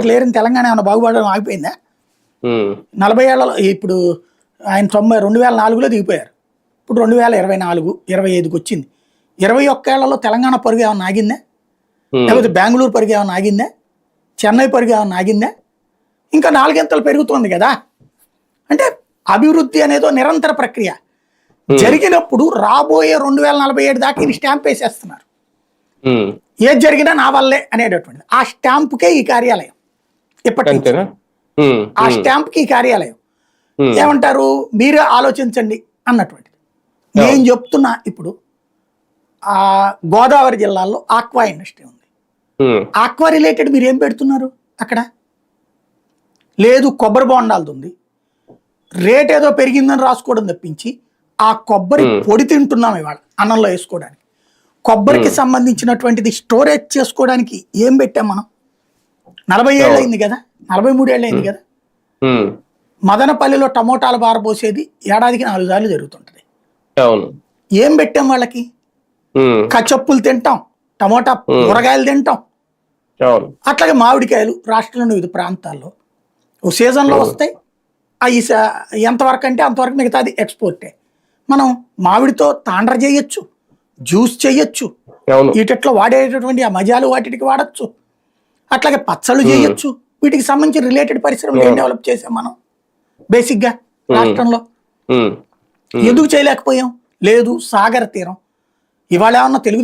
లేరని తెలంగాణ ఏమైనా బాగుపడడం ఆగిపోయిందా? నలభై ఏళ్ళలో ఇప్పుడు ఆయన తొంభై రెండు వేల నాలుగులో దిగిపోయారు. ఇప్పుడు రెండు వేల ఇరవై నాలుగు ఇరవై ఐదుకి వచ్చింది. ఇరవై ఒక్క ఏళ్ళలో తెలంగాణ పరుగు ఏమైనా ఆగిందా? లేకపోతే బెంగళూరు పరుగు ఏమైనా ఆగిందా? చెన్నై పరుగు ఏమైనా ఆగిందా? ఇంకా నాలుగింతలు పెరుగుతోంది కదా. అంటే అభివృద్ధి అనేదో నిరంతర ప్రక్రియ. జరిగినప్పుడు రాబోయే రెండు వేల నలభై ఏడు దాకా ఇది స్టాంప్ వేసేస్తున్నారు. ఏది జరిగినా నా వల్లే అనేటటువంటిది. ఆ స్టాంపుకే ఈ కార్యాలయం. ఇప్పటి ఆ ఉమ్, స్టాంప్కి ఈ కార్యాలయం. ఏమంటారు? మీరే ఆలోచించండి అన్నటువంటిది. నేను చెప్తున్నా ఇప్పుడు ఆ గోదావరి జిల్లాలో ఆక్వా ఇండస్ట్రీ ఉంది. ఆక్వా రిలేటెడ్ మీరు ఏం పెడుతున్నారు అక్కడ? లేదు కొబ్బరి బొండాలది ఉంది. రేట్ ఏదో పెరిగిందని రాసుకోవడం తప్పించి ఆ కొబ్బరి. పొడి తింటున్నాం ఇవాళ అన్నంలో వేసుకోవడానికి. కొబ్బరికి సంబంధించినటువంటిది స్టోరేజ్ చేసుకోవడానికి ఏం పెట్టాం మనం? నలభై ఏళ్ళు అయింది కదా? నలభై మూడు ఏళ్ళు అయింది కదా? మదనపల్లిలో టమోటాలు బారబోసేది ఏడాదికి నాలుగు సార్లు జరుగుతుంటది. ఏం పెట్టాం వాళ్ళకి? కచ్చప్పులు తింటాం టమోటా కూరగాయలు తింటాం. అట్లాగే మామిడికాయలు రాష్ట్రంలోని వివిధ ప్రాంతాల్లో. ఓ సీజన్లో వస్తాయి. అవి ఎంతవరకు అంటే అంతవరకు మిగతాది ఎక్స్పోర్టే. మనం మామిడితో తాండ్ర చేయొచ్చు జ్యూస్ చేయొచ్చు. వీటిట్లో వాడేటటువంటి ఆ మజాలు వాటికి వాడచ్చు. అట్లాగే పచ్చళ్ళు చేయొచ్చు. వీటికి సంబంధించి రిలేటెడ్ పరిశ్రమలు ఏం డెవలప్ చేసాం మనం? బేసిక్గా రాష్ట్రంలో. ఉమ్, ఎందుకు చేయలేకపోయాం? లేదు సాగర్ తీరం. ఇవాళ ఏమన్నా తెలుగు